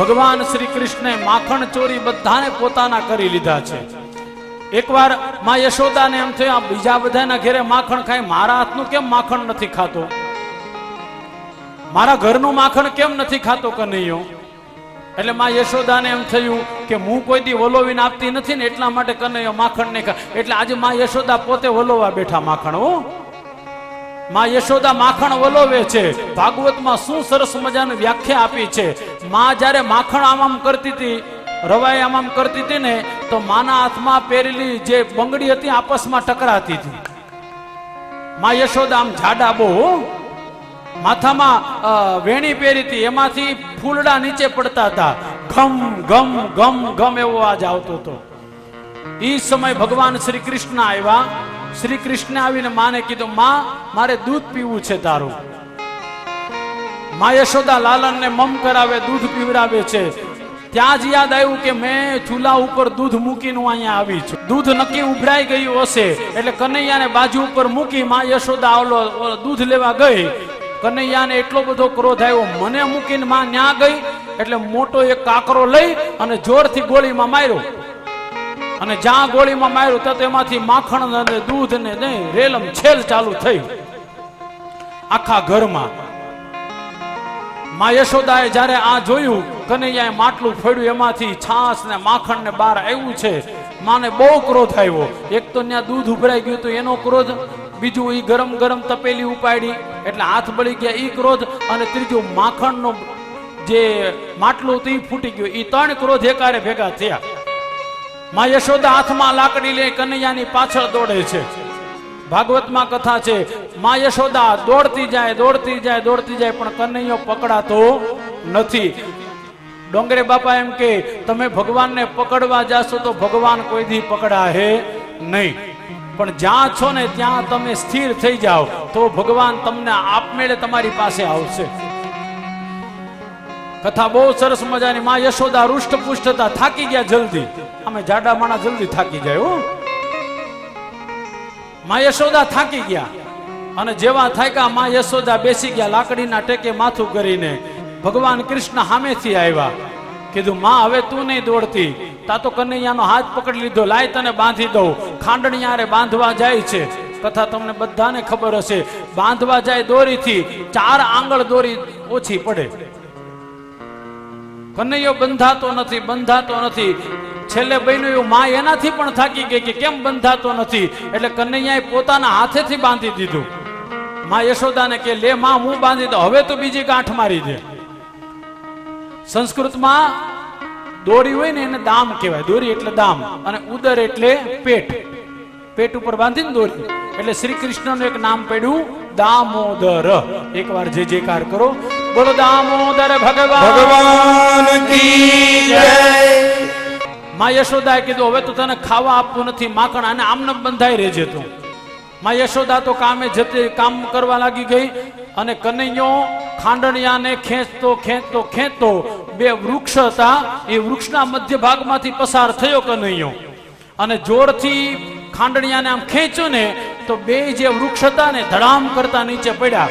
ભગવાન શ્રી કૃષ્ણે માખણ ચોરી બધાને પોતાના કરી લીધા છે. એકવારમાં યશોદાને એમ થયું, આ બીજા બધાના ઘરે માખણ ખાય, મારા હાથનું કેમ માખણ નથી ખાતો? મારા ઘરનું માખણ કેમ નથી ખાતો કનૈયો એટલે માં યશોદાને એમ થયું કે, હું કોઈ દી વલોવીને આપતી નથી ને એટલા માટે કનૈયો માખણ નહીં ખા એટલે આજે માં યશોદા પોતે વલોવા બેઠા માખણ, હો. માં યશોદા માખણ વલોવે છે. ભાગવતમાં શું સરસ મજાની વ્યાખ્યા આપી છે. માં જ્યારે માખણ આમ આમ કરતી હતી રવાઈ આમ આમ કરતી હતી ને, તો માના હાથમાં પહેરેલી જે બંગડી હતી, આપસમાં ટકરાતી હતી. માં યશોદા આમ જાડા બહુ માથામાં વેણી પહેરી હતી, એમાંથી ફૂલડા નીચે પડતા હતા. ઘમ ઘમ ઘમ ઘમ એવો આજ આવતો હતો. એ સમય ભગવાન શ્રી કૃષ્ણ આવ્યા શ્રી કૃષ્ણ આવીને માને કીધું, માં, મારે દૂધ પીવું છે તારું. મા યશોદા લાલનને મમ કરાવે, દૂધ પીવડાવે છે. ત્યાં જ યાદ આવ્યું કે મેં ચૂલા ઉપર દૂધ મૂકીને અહીંયા આવી છું. દૂધ નક્કી ઉભરાઈ ગયું હશે, એટલે કનૈયાને બાજુ ઉપર મૂકી મા યશોદા ઓલો દૂધ લેવા ગઈ. કનૈયાને એટલો બધો ક્રોધ આવ્યો, મને મૂકીને માં ન્યા ગઈ? એટલે મોટો એક કાકરો લઈ અને જોરથી ગોળીમાં માર્યો. અને જ્યાં ગોળીમાં માર્યું તો તેમાંથી માખણ અને દૂધ ને નહીં રેલમ, છેલ ચાલુ થઈ. આખા ઘરમાં. મા યશોદાએ જ્યારે આ જોયું, કનૈયાએ માટલું ફેડ્યું, એમાંથી છાસ ને માખણ ને બહાર આવ્યું છે. માને બહુ ક્રોધ આવ્યો. એક તો ત્યાં દૂધ ઉભરાઈ ગયું તો એનો ક્રોધ. બીજું એ ગરમ ગરમ તપેલી ઉપાડી, એટલે હાથ બળી ગયા એ ક્રોધ. અને ત્રીજું માખણનો જે માટલું હતું એ ફૂટી ગયું. એ ત્રણ ક્રોધ એકારે ભેગા થયા. માં યશોદા હાથમાં લાકડી લઈ કનૈયાની પાછળ દોડે છે. ભાગવતમાં કથા છે, માં યશોદા, દોડતી જાય દોડતી જાય દોડતી જાય, પણ કનૈયો પકડાતો નથી. ડોંગરે બાપા એમ કે, તમે ભગવાનને પકડવા જાશો તો ભગવાન કોઈ દી પકડાહે નહીં. પણ જ્યાં છો ને ત્યાં તમે સ્થિર થઈ જાઓ, તો ભગવાન તમને આપમેળે તમારી પાસે આવશે. કથા બહુ સરસ મજાની, માં યશોદા રૂષ્ટ પુષ્ટતા થાકી ગયા જલ્દી. અમે જાડા માણા જલ્દી થાકી જાય, હો. યશોદા થાકી ગયા. અને જેવા થાક્યા, માં યશોદા બેસી ગયા લાકડીના ટેકે માથું કરીને. ભગવાન કૃષ્ણ સામેથી આવ્યા. કીધું, માં, હવે તું નહીં દોડતી. તા તો કનૈયાનો હાથ પકડી લીધો, લાય તને બાંધી દઉં. ખાંડણિયારે બાંધવા જાય છે. કથા તમને બધાને ખબર હશે. બાંધવા જાય દોરીથી, ચાર આંગળ દોરી ઓછી પડે. કનૈયો બંધાતો નથી બંધાતો નથી. છેલ્લે બન્યું માં એનાથી પણ થાકી ગઈ કે કેમ બંધાતો નથી? એટલે કનૈયાએ પોતાના હાથેથી બાંધી દીધું. માં યશોદાને કે, લે માં, હું બાંધી દઉં. હવે તો બીજી ગાંઠ મારી દે. સંસ્કૃતમાં દોરી હોય ને એને દામ કહેવાય. દોરી એટલે દામ અને ઉદર એટલે પેટ. પેટ ઉપર બાંધીને દોરી. એટલે શ્રી કૃષ્ણનું એક નામ પડ્યું દામોદર. એકવાર જે કાર કરો. બોલો, દામોદર ભગવાન ભગવાન કી માં યશોદાએ કીધું, હવે તો તને ખાવા આપવું નથી, માખણ અને આમને બંધાઈ રહેજે તું. માં યશોદા તો કામે જતી કામ કરવા લાગી ગઈ અને કનૈયો ખાંડણિયાને ખેંચતો ખેંચતો ખેંચતો બે વૃક્ષ હતા. એ વૃક્ષના મધ્ય ભાગમાંથી પસાર થયો કનૈયો. અને જોરથી ખાંડણિયાને આમ ખેંચ્યું ને, તો બે જે વૃક્ષ હતા ને, ધડામ કરતા નીચે પડ્યા.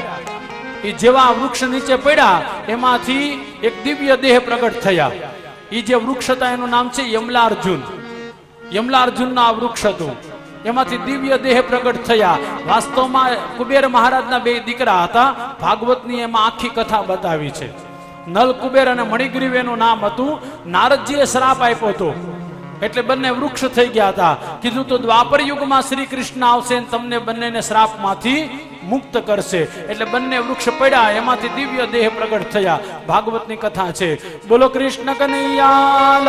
એ જેવા વૃક્ષ નીચે પડ્યા, એમાંથી એક દિવ્ય દેહ પ્રગટ થયા. એ જે વૃક્ષ હતા, એનું નામ છે યમલાર્જુન. યમલાર્જુનના આ વૃક્ષ હતું. એમાંથી દિવ્ય દેહ પ્રગટ થયા. વાસ્તવમાં કુબેર મહારાજના બે દીકરા હતા. ભાગવતની એમાં આખી કથા બતાવી છે. નલ કુબેર અને મણિગ્રીવ એનું નામ હતું. નારદજીએ શ્રાપ આપ્યો હતો. એટલે બંને વૃક્ષ થઈ ગયા હતા. કીધું તો દ્વાપર યુગમાં શ્રી કૃષ્ણ આવશે તમને બંનેને શ્રાપમાંથી મુક્ત કરશે. એટલે બંને વૃક્ષ પડ્યા, એમાંથી દિવ્ય દેહ પ્રગટ થયા. ભાગવતની કથા છે. બોલો કૃષ્ણ કનૈયા